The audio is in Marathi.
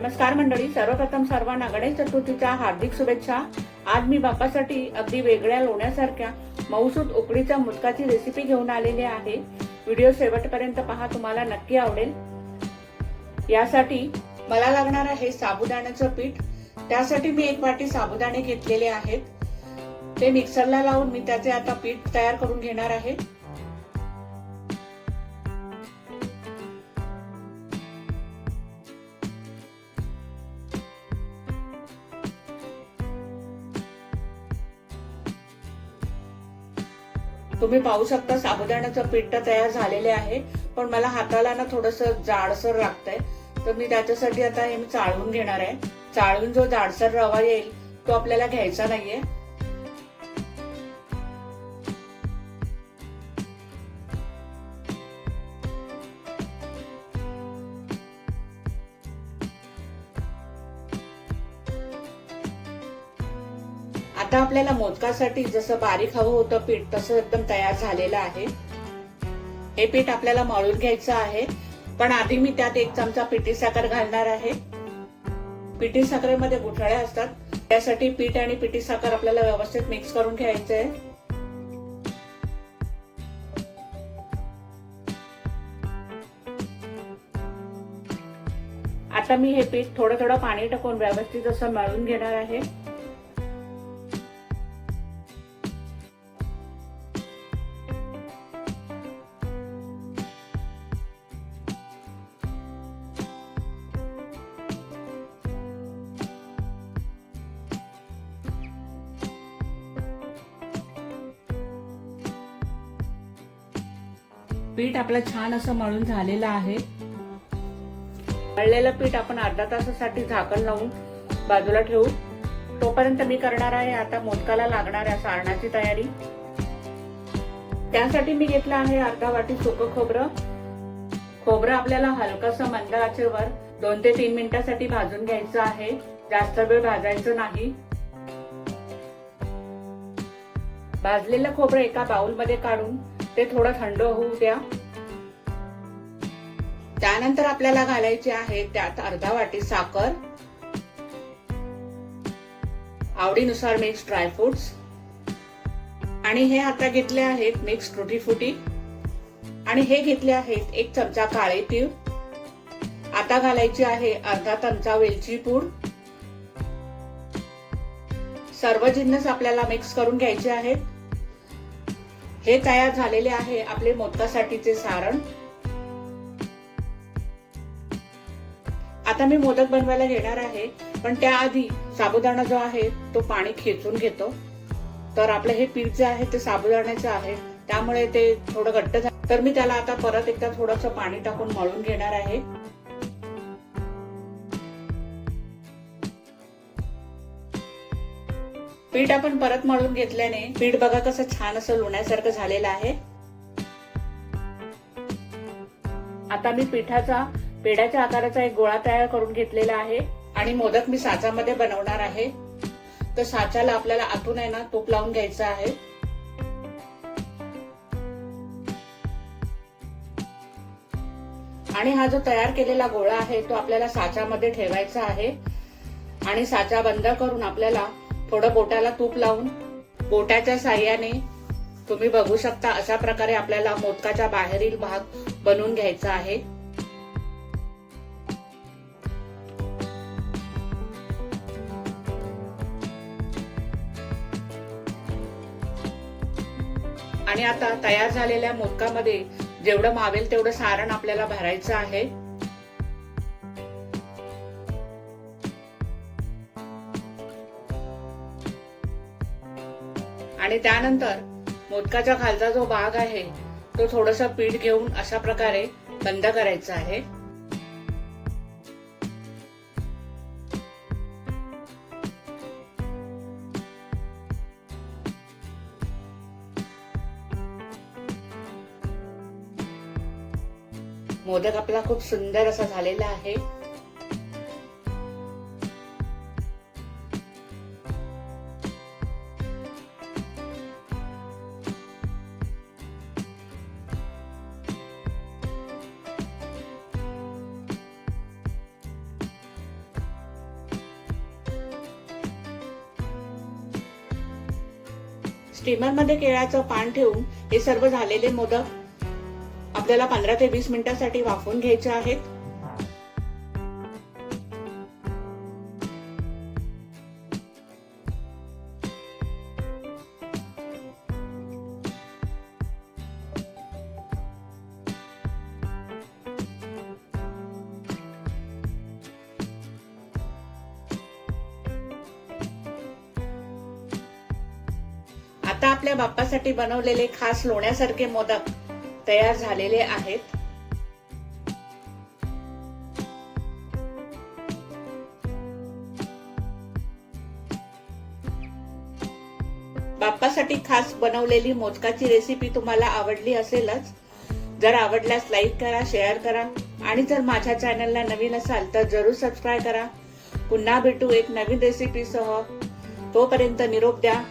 नमस्कार मंडळी सर्वप्रथम सर्वांना गणेश चतुर्थीच्या हार्दिक शुभेच्छा. आज मी बाप्पासाठी अगदी वेगळ्या लोण्यासारख्या मौसूद उकडीच्या मुदकाची रेसिपी घेऊन आलेली आहे. व्हिडिओ शेवटपर्यंत पहा तुम्हाला नक्की आवडेल. यासाठी मला लागणार आहे साबुदाण्याचं पीठ. त्यासाठी मी एक वाटी साबुदाणे घेतलेले आहेत. ते मिक्सरला लावून मी त्याचे आता पीठ तयार करून घेणार आहे. तुम्ही पाहू शकता साबुदाण्याचं पीठ तयार झालेले आहे पण मला हाताला ना थोडस जाडसर लागतंय. तर मी त्याच्यासाठी आता हे मी चाळून घेणार आहे. चाळून जो जाडसर रवा येईल तो आपल्याला घ्यायचा नाहीये. आता आपल्याला मोदकासाठी जसं बारीक हवं होतं पीठ तसं एकदम तयार झालेलं आहे. हे पीठ आपल्याला मळून घ्यायचं आहे. पण आधी मी त्यात एक चमचा पिठी साखर घालणार आहे. पिठी साखरेमध्ये गुठळ्या असतात. त्यासाठी पीठ आणि पिठी साखर आपल्याला व्यवस्थित मिक्स करून घ्यायचं आहे आता मी हे पीठ थोडं थोडं पाणी टाकून व्यवस्थित असं मळून घेणार आहे. पीठ आपला छान असं मळून झालेलं आहे. मळलेलं पीठ आपण अर्धा तासासाठी झाकण लावून बाजूला ठेवू. तोपर्यंत मी करणार आहे आता मोदकाला लागणाऱ्या सारणाची तयारी. त्यासाठी मी घेतलं आहे अर्धा वाटी सुकं खोबरं. खोबरं आपल्याला हलकस मंद आचेवर दोन ते तीन मिनिटासाठी भाजून घ्यायचं आहे. जास्त वेळ भाजायचं नाही. भाजलेलं खोबरं एका बाउलमध्ये काढून ते थोडं थंड होऊ द्या. त्यानंतर आपल्याला घालायचे आहे त्यात अर्धा वाटी साखर. आवडीनुसार मिक्स ड्रायफ्रुट्स आणि हे आता घेतले आहेत मिक्स ट्रुटी फुटी आणि हे घेतले आहेत एक चमचा काळे तीळ. आता घालायची आहे अर्धा चमचा वेलची पूड. सर्व जिन्नस आपल्याला मिक्स करून घ्यायचे आहेत. हे तयार झालेले आहे आपले मोदकासाठीचे सारण. आता मी मोदक बनवायला घेणार आहे पण त्याआधी साबुदाणा जो आहे तो पाणी खेचून घेतो. तर आपलं हे पीठ जे आहे ते साबुदाण्याचं आहे त्यामुळे ते थोडं घट्ट झालं तर मी त्याला आता परत एकदा थोडंसं पाणी टाकून मळून घेणार आहे. पीठ आपण परत मळून घेतल्याने पीठ बघा कसं छान असं लोण्यासारखं झालेलं आहे. आता मी पिठाचा पेड्याच्या आकाराचा एक गोळा तयार करून घेतलेला आहे आणि मोदक मी साचामध्ये बनवणार आहे. तर साच्याला आपल्याला आतून आहे ना तूप लावून घ्यायचं आहे. आणि हा जो तयार केलेला गोळा आहे तो आपल्याला साच्यामध्ये ठेवायचा आहे. आणि साचा बंद करून आपल्याला थोडं बोटाला तूप लावून बोटाच्या साह्याने तुम्ही बघू शकता अशा प्रकारे आपल्याला मोदकाच्या बाहेरील भाग बनवून घ्यायचा आहे. आणि आता तयार झालेल्या मोदकामध्ये जेवढं मावेल तेवढं सारण आपल्याला भरायचं आहे. आणि त्यानंतर मोदकाच्या खालचा जो भाग आहे तो थोडस पीठ घेऊन अशा प्रकारे बंद करायचा आहे. मोदक आपला खूप सुंदर असा झालेला आहे. स्टीमरमध्ये केळ्याचं पान ठेवून हे सर्व झालेले मोदक आपल्याला पंधरा ते वीस मिनिटांसाठी वाफवून घ्यायचे आहेत. आता आपल्या बाप्पासाठी बनवलेले खास लोण्यासारखे मोदक तयार झालेले आहेत. बाप्पासाठी खास बनवलेली मोदकाची रेसिपी तुम्हाला आवडली असेलच. जर आवडल्यास लाईक करा शेअर करा आणि जर माझ्या चॅनलला नवीन असाल तर जरूर सबस्क्राईब करा. पुन्हा भेटू एक नवीन रेसिपीसह तोपर्यंत निरोप द्या.